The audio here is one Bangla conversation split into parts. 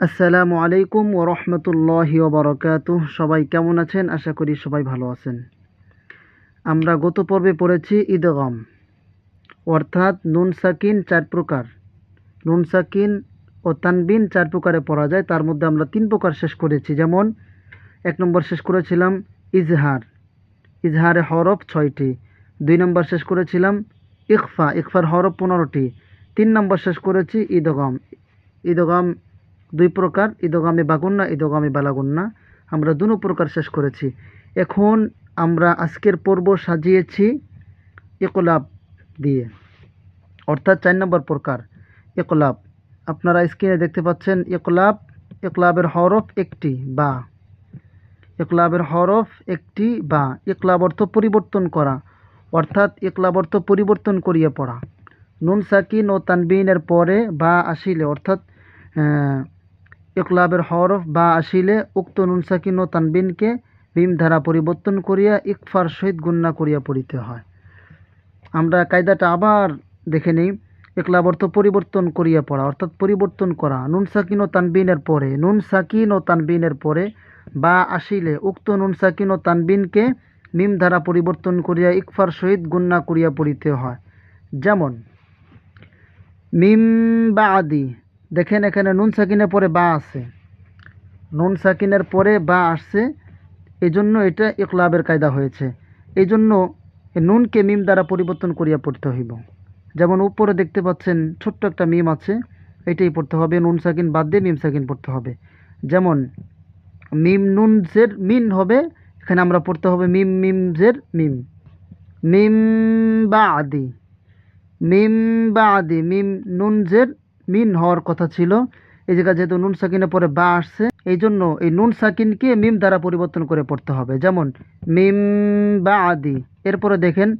আসসালামু আলাইকুম ও রহমতুল্লাহি ওবরকাত সবাই কেমন আছেন? আশা করি সবাই ভালো আছেন। আমরা গত পর্বে পড়েছি ঈদগম অর্থাৎ নুন সাকিন চার প্রকার। নুন সাকিন ও তানবিন চার প্রকারে পড়া যায়। তার মধ্যে আমরা তিন প্রকার শেষ করেছি। যেমন, এক নম্বর শেষ করেছিলাম ইজহার। ইজহারে হরফ ছয়টি। দুই নম্বর শেষ করেছিলাম ইকফা ইকফার হরফ পনেরোটি। তিন নম্বর শেষ করেছি ঈদগম ঈদগম দুই প্রকার ঈদগামে বাগুন্না ঈদগামে বালাগুন্না। আমরা দুনো প্রকার শেষ করেছি। এখন আমরা আজকের পর্ব সাজিয়েছি একলাব দিয়ে, অর্থাৎ চার নম্বর প্রকার একলাব আপনারা স্ক্রিনে দেখতে পাচ্ছেন একলাব একলাবের হরফ একটি, বা। একলাবের হরফ একটি, বা। একলাব অর্থ পরিবর্তন করা, অর্থাৎ একলাব অর্থ পরিবর্তন করিয়ে পড়া। নুন সাকিন ও তানবিনের পরে বা আসিলে, অর্থাৎ ইকলাবের হরফ বা আসিলে উক্ত নুন সাকিন ও তানবিনকে ভীম ধারা পরিবর্তন করিয়া ইকফার সহিত গুন্না করিয়া পড়িতে হয়। আমরা কায়দাটা আবার দেখে নিই। একলাব অর্থ পরিবর্তন করিয়া পড়া, অর্থাৎ পরিবর্তন করা। নুন সাকিন ও তানবিনের পরে নুন সাকিন ও তানবিনের পরে বা আসিলে উক্ত নুন সাকিন ও তানবিনকে মিম ধারা পরিবর্তন করিয়া ইকফার সহিত গুন্না করিয়া পড়িতে হয়। যেমন, মিম বা আদি দেখেন এখানে নুন সাকিনের পরে বা আছে। নুন সাকিনের পরে বা আসছে এই জন্য এটা ইকলাবের কায়দা হয়েছে। এই জন্য নুনকে মিম দ্বারা পরিবর্তন করিয়া পড়তে হইব। যেমন উপরে দেখতে পাচ্ছেন ছোট্ট একটা মিম আছে, এটাই পড়তে হবে, নুন সাকিন বাদ দিয়ে মিম সাকিন পড়তে হবে। যেমন মিম নুন জের মিন হবে, এখানে আমরা পড়তে হবে মিম মিম জের মিম। মিম বা আদি। মিম বা আদি, মিম নুন জের মিন হওয়ার কথা ছিল। এই জায়গায় যেহেতু নুন সাকিনের পরে বা আসছে এই জন্য এই নুন সাকিনকে মিম দ্বারা পরিবর্তন করে পড়তে হবে। যেমন, মিম বা আদি এরপরে দেখেন,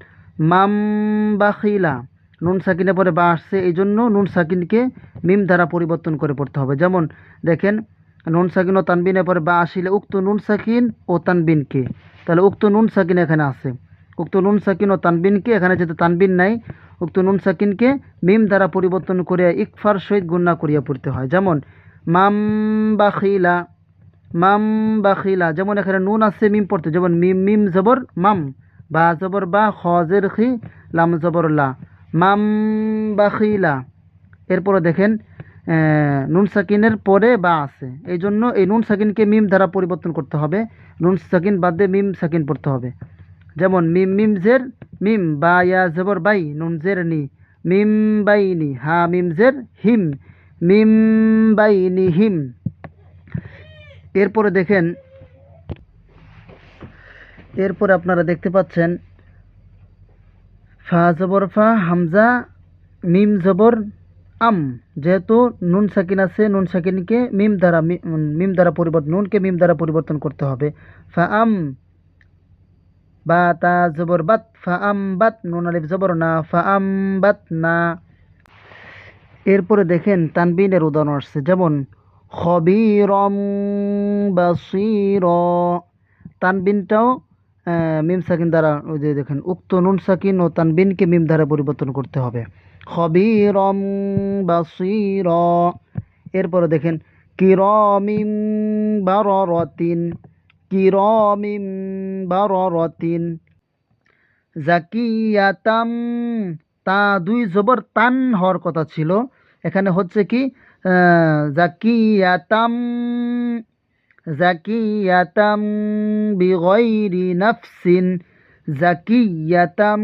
মাম বা খিলা নুন সাকিনের পরে বা আসছে এই জন্য নুন সাকিনকে মিম দ্বারা পরিবর্তন করে পড়তে হবে। যেমন, দেখেন, নুন সাকিন ও তানবিনের পরে বা আসিলে উক্ত নুন সাকিন ও তানবিনকে। তাহলে উক্ত নুন সাকিন এখানে আছে। উক্ত নুন সাকিন ও তানবিনকে এখানে যেহেতু তানবিন নাই উক্ত নুন সাকিনকে মিম দ্বারা পরিবর্তন করিয়া ইকফার সহিত গুন্না করিয়া পড়তে হয়। যেমন, মাম বাখিলা মাম বাখিলা, যেমন এখানে নুন আছে, মিম পড়তে। যেমন মিম মিম জবর, মাম। বা জবর বা খজের খি, লাম জবর লা। মাম বাখিলা। এরপরে দেখেন নুন সাকিনের পরে বা আছে। এই জন্য এই নুন সাকিনকে মিম দ্বারা পরিবর্তন করতে হবে। নুন সাকিন বাদ মিম সাকিন পড়তে হবে। যেমন মিম মিম জের, মিম বা ইয়া জবর বাই, নুন জের নি। মিম বাই নি, হা মিম জের, হিম। মিম বাই নি, হিম। এরপরে দেখেন, এরপরে আপনারা দেখতে পাচ্ছেন, ফা জবর ফা, হামজা, মিম জবর, আম। যেহেতু নুন সাকিন আছে, নুন সাকিনকে মিম দ্বারা মিম দ্বারা পরিবর্তন, নুনকে মিম দ্বারা পরিবর্তন করতে হবে। ফা আম বা তা জবর বাত, ফা বাত, নুন আলিফ জবর না, ফা বাত না। এরপরে দেখেন তানবিনের উদাহরণ আসছে, যেমন, খবিরম বাসির। তানবিনটাও মিম সাকিন দ্বারা, ওই যে দেখেন, উক্ত নুন সাকিন ও তানবিনকে মিম দ্বারা পরিবর্তন করতে হবে। খবিরম বাসির। এরপরে দেখেন, কিরমিম বাররতিন। কিরমিম বাররতিন। জাকিয়াতাম, তা দুই জবর তান হওয়ার কথা ছিল। এখানে হচ্ছে কি? জাকিয়াতাম জাকিয়াতাম বিগয়রি নাফসিন। জাকিয়াতাম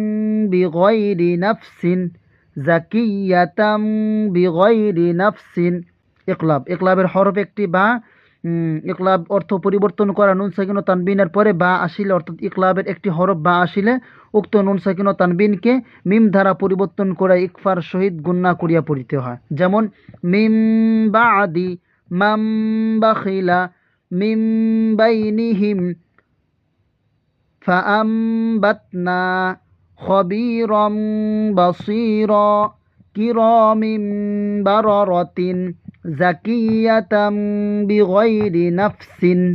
বিগয়রি নাফসিন। জাকিয়াতাম বিগয়রি নাফসিন। ইকলাব। ইকলাবের হরফ একটি বা। ইকলাব অর্থ পরিবর্তন করা নুন সাকিন ও তানবিনের পরে বা আসিলে অর্থাৎ ইকলাবের একটি হরফ বা আসিলে উক্ত নুন সাকিন ও তানবিনকে মিম ধারা পরিবর্তন করে ইকফার সহিত গুন্না করিয়া পড়িতে হয় যেমন মিম বা আদি মাম বা খিলা মিম বাইনিহিম فأنبتنا خبيرا بصيرا كرام بررة জাকিয়াতাম বিগয়রি নাফসিন।